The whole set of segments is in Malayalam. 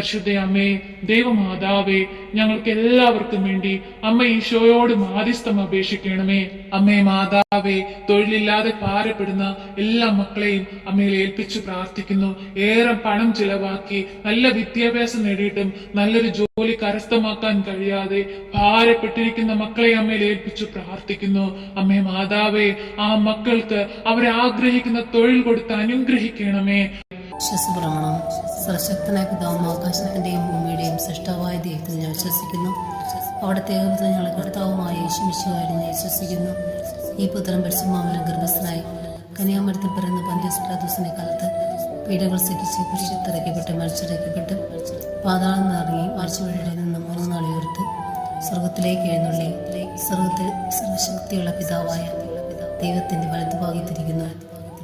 പരിശുദ്ധ അമ്മേ ദൈവമാതാവേ ഞങ്ങൾക്ക് എല്ലാവർക്കും വേണ്ടി അമ്മ ഈശോയോട് മാധ്യസ്ഥം അപേക്ഷിക്കണമേ. അമ്മേ മാതാവേ തൊഴിലില്ലാതെ ഭാരപ്പെടുന്ന എല്ലാ മക്കളെയും അമ്മയിൽ ഏൽപ്പിച്ചു പ്രാർത്ഥിക്കുന്നു. ഏറെ പണം ചിലവാക്കി നല്ല വിദ്യാഭ്യാസം നേടിയിട്ടും നല്ലൊരു ജോലി കരസ്ഥമാക്കാൻ കഴിയാതെ ഭാരപ്പെട്ടിരിക്കുന്ന മക്കളെ അമ്മയിൽ ഏൽപ്പിച്ചു പ്രാർത്ഥിക്കുന്നു. അമ്മേ മാതാവേ ആ മക്കൾക്ക് അവരെ ആഗ്രഹിക്കുന്ന തൊഴിൽ കൊടുത്ത് അനുഗ്രഹിക്കണമേ. വിശ്വസപ്രമാണം സർശക്തനായ പിതാവും ആകാശത്തിന്റെയും ഭൂമിയുടെയും സൃഷ്ടാവായ ദൈവത്തിൽ ഞാൻ വിശ്വസിക്കുന്നു. അവിടത്തെ ഏകപുത്ര ഞങ്ങളുടെ കർത്താവുമായ യേശുമിശുവായി ഞാൻ വിശ്വസിക്കുന്നു. ഈ പുത്രൻ പരിശുമാമലം ഗർഭസ്ഥനായി കന്യാമരത്തിൽ പിറന്ന പന്ത്യസ്പ്രാദൂസിന്റെ കാലത്ത് പീഡകൾ സഹിച്ച് പുരുഷത്തിറക്കപ്പെട്ട് മരിച്ചിറക്കപ്പെട്ട്. പാതാളം നിറങ്ങി മരിച്ചുവഴിയുടെ നിന്ന് മൂന്ന് നാളിയോർത്ത് സ്വർഗത്തിലേക്ക് എഴുന്നള്ളി. സ്വർഗത്തിൽ സർവശക്തിയുള്ള പിതാവായ ദൈവത്തിന്റെ വലതുഭാഗത്തിരിക്കുന്നു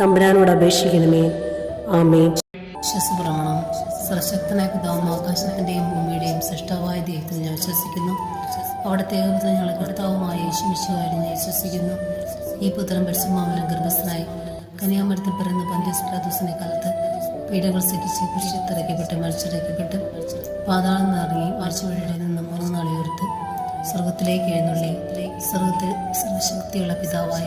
തമ്പുരാനോട് അപേക്ഷിക്കണമേ. ആമേ വിശ്വസപ്രമാണം. സർശക്തനായ പിതാവും ആകാശത്തിന്റെയും ഭൂമിയുടെയും സൃഷ്ടാവായ ദൈവത്തിൽ ഞാൻ വിശ്വസിക്കുന്നു. അവിടുത്തെ ഏകപുത്ര ഞങ്ങളുടെ കർത്താവുമായ വിശ്വകാര്യം ഞാൻ വിശ്വസിക്കുന്നു. ഈ പുത്രൻ പരിശുമാമലം ഗർഭസ്ഥനായി കന്യാമരത്തിൽ പിറന്ന് പന്ത്യസ്പ്രാദൂസിന്റെ കാലത്ത് പീഡകൾ സഹിച്ച് കുരിശിത്തിറക്കപ്പെട്ട് മരിച്ചിറക്കപ്പെട്ട് പാതാളം നിറങ്ങി മരിച്ചുവഴിയുടെ നിന്ന് മൂന്ന് നാളെ ഉയർത്ത് സ്വർഗത്തിലേക്ക് എഴുന്നള്ളി. സ്വർഗത്തിൽ സർവശക്തിയുള്ള പിതാവായ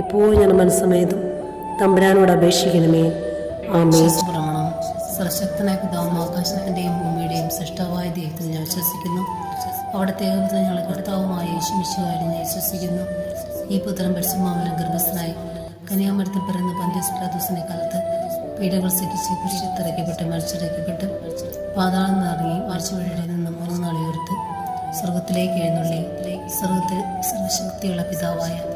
എപ്പോഴും ഞാൻ മനസ്സമേതും തമ്പുരാനോട് അപേക്ഷിക്കണമേ. പ്രമാണം സർശക്തനായ പിതാവും ആകാശത്തിന്റെയും ഭൂമിയുടെയും സൃഷ്ടവായ ദൈവത്തിൽ ഞാൻ വിശ്വസിക്കുന്നു. അവിടുത്തെ ഞങ്ങളെ കർത്താവുമായ യേശുമിശുകാരി ഞാൻ വിശ്വസിക്കുന്നു. ഈ പുത്രൻ പരിശുമാവലം ഗർഭസ്ഥനായി കന്യാമരത്തിൽ പിറന്ന പന്ത്യസ്പ്രാദൂസിനെ കാലത്ത് പീഡകൾ സഹിച്ച് കുരിശിത്തിറക്കപ്പെട്ട് മരിച്ചിറക്കപ്പെട്ട് പാതാളം നിറങ്ങി മരിച്ചവരുടെ നിന്ന് മൂന്ന് നാളെ ഉയർത്ത് സ്വർഗത്തിലേക്ക് എഴുന്നള്ളി. സ്വർഗത്തിൽ സർവശക്തിയുള്ള പിതാവായ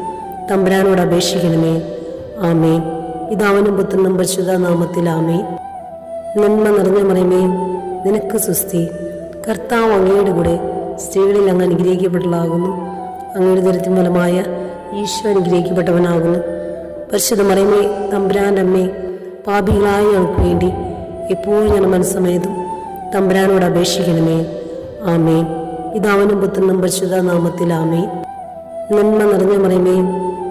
തമ്പുരാനോട് അപേക്ഷിക്കണമേ. ആമേ ഇതാവനും പുത്രനും പരിശുദ്ധ നാമത്തിൽ ആമേ നന്മ നിറഞ്ഞ മറിയമേ നിനക്ക് സുസ്തി കർത്താവ് അങ്ങയുടെ കൂടെ സ്ത്രീകളിൽ അങ്ങ് അനുഗ്രഹിക്കപ്പെട്ടതാകുന്നു അങ്ങയുടെ ദരിദ്രം ഫലമായ ഈശോ അനുഗ്രഹിക്കപ്പെട്ടവനാകുന്നു. പരിശുദ്ധ മറിയമേ തമ്പുരാന്റെ അമ്മേ പാപികളായ ഞങ്ങൾക്ക് വേണ്ടി എപ്പോഴും ഞാൻ മനസ്സമയതും തമ്പുരാനോട് അപേക്ഷിക്കണമേ. ആമേ ഇതാവനും പുത്രനും പരിശുദ്ധ നാമത്തിൽ ആമേ നന്മ നിറഞ്ഞ മറിയമേ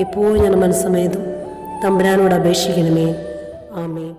എപ്പോഴും ഞാൻ മനസ്സമേതും തമ്പുരാനോട് അപേക്ഷിക്കണമേ. ആമേൻ.